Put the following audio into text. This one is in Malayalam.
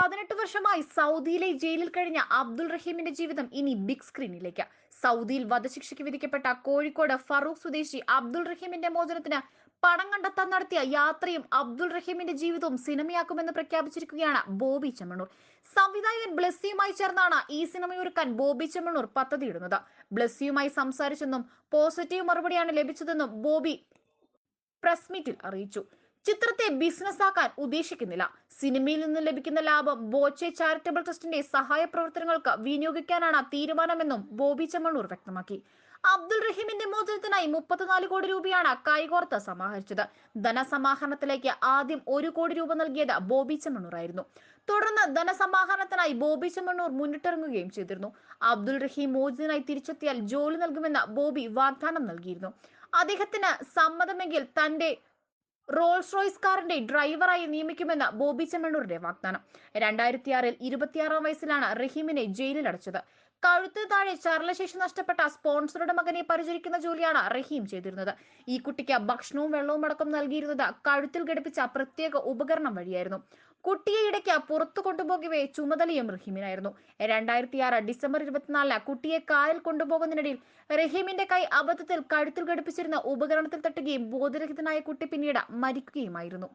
പതിനെട്ട് വർഷമായി സൗദിയിലെ ജയിലിൽ കഴിഞ്ഞ അബ്ദുൾ റഹീമിന്റെ ജീവിതം ഇനി ബിഗ് സ്ക്രീനിലേക്ക്. സൗദിയിൽ വധശിക്ഷയ്ക്ക് വിധിക്കപ്പെട്ട കോഴിക്കോട് ഫറൂഖ് സ്വദേശി അബ്ദുൾ റഹീമിന്റെ മോചനത്തിന് പണം കണ്ടെത്താൻ നടത്തിയ യാത്രയും അബ്ദുൾ റഹീമിന്റെ ജീവിതവും സിനിമയാക്കുമെന്ന് പ്രഖ്യാപിച്ചിരിക്കുകയാണ് ബോബി ചെമ്മണ്ണൂർ സംവിധായകൻ ബ്ലസ്സിയുമായി ചേർന്നാണ് ഈ സിനിമയൊരുക്കാൻ ബോബി ചെമ്മണ്ണൂർ പദ്ധതിയിടുന്നത്. ബ്ലസ്സിയുമായി സംസാരിച്ചെന്നും പോസിറ്റീവ് മറുപടിയാണ് ലഭിച്ചതെന്നും ബോബി പ്രസ് മീറ്റിൽ അറിയിച്ചു. ചിത്രത്തെ ബിസിനസ് ആക്കാൻ ഉദ്ദേശിക്കുന്നില്ല. സിനിമയിൽ നിന്ന് ലഭിക്കുന്ന ലാഭം ബോച്ചെ ചാരിറ്റബിൾ ട്രസ്റ്റിന്റെ സഹായ പ്രവർത്തനങ്ങൾക്ക് വിനിയോഗിക്കാനാണ് തീരുമാനമെന്നും ബോബി ചെമ്മണ്ണൂർ വ്യക്തമാക്കി. അബ്ദുൾ റഹീമിന്റെ മോചനത്തിനായി മുപ്പത്തിനാല് കോടി രൂപയാണ് കൈകോർത്ത് സമാഹരിച്ചത്. ധനസമാഹരണത്തിലേക്ക് ആദ്യം ഒരു കോടി രൂപ നൽകിയത് ബോബി ചെമ്മണ്ണൂർ ആയിരുന്നു തുടർന്ന് ധനസമാഹരണത്തിനായി ബോബി ചെമ്മണ്ണൂർ മുന്നിട്ടിറങ്ങുകയും ചെയ്തിരുന്നു. അബ്ദുൾ റഹീം മോചിതനായി തിരിച്ചെത്തിയാൽ ജോലി നൽകുമെന്ന് ബോബി വാഗ്ദാനം നൽകിയിരുന്നു. അദ്ദേഹത്തിന് സമ്മതമെങ്കിൽ തന്റെ റോൾസ് റോയ്സ് കാറിന്റെ ഡ്രൈവറായി നിയമിക്കുമെന്ന് ബോബി ചെമ്മണ്ണൂരിന്റെ വാഗ്ദാനം. രണ്ടായിരത്തി ആറിൽ ഇരുപത്തിയാറാം വയസ്സിലാണ് റഹീമിനെ ജയിലിൽ അടച്ചത്. കഴുത്ത് താഴെ ചരലശേഷി നഷ്ടപ്പെട്ട സ്പോൺസറുടെ മകനെ പരിചരിക്കുന്ന ജോലിയാണ് റഹീം ചെയ്തിരുന്നത്. ഈ കുട്ടിക്ക് ഭക്ഷണവും വെള്ളവും അടക്കം നൽകിയിരുന്നത് കഴുത്തിൽ ഘടിപ്പിച്ച പ്രത്യേക ഉപകരണം വഴിയായിരുന്നു. കുട്ടിയെ ഇടയ്ക്ക് പുറത്തു കൊണ്ടുപോകവേ ചുമതലയും റഹീമിനായിരുന്നു. രണ്ടായിരത്തി ആറ് ഡിസംബർ ഇരുപത്തിനാലിന് കുട്ടിയെ കായൽ കൊണ്ടുപോകുന്നതിനിടയിൽ റഹീമിന്റെ കൈ അബദ്ധത്തിൽ കഴുത്തിൽ ഘടിപ്പിച്ചിരുന്ന ഉപകരണത്തിൽ തട്ടുകയും ബോധരഹിതനായ കുട്ടി പിന്നീട് മരിക്കുകയുമായിരുന്നു.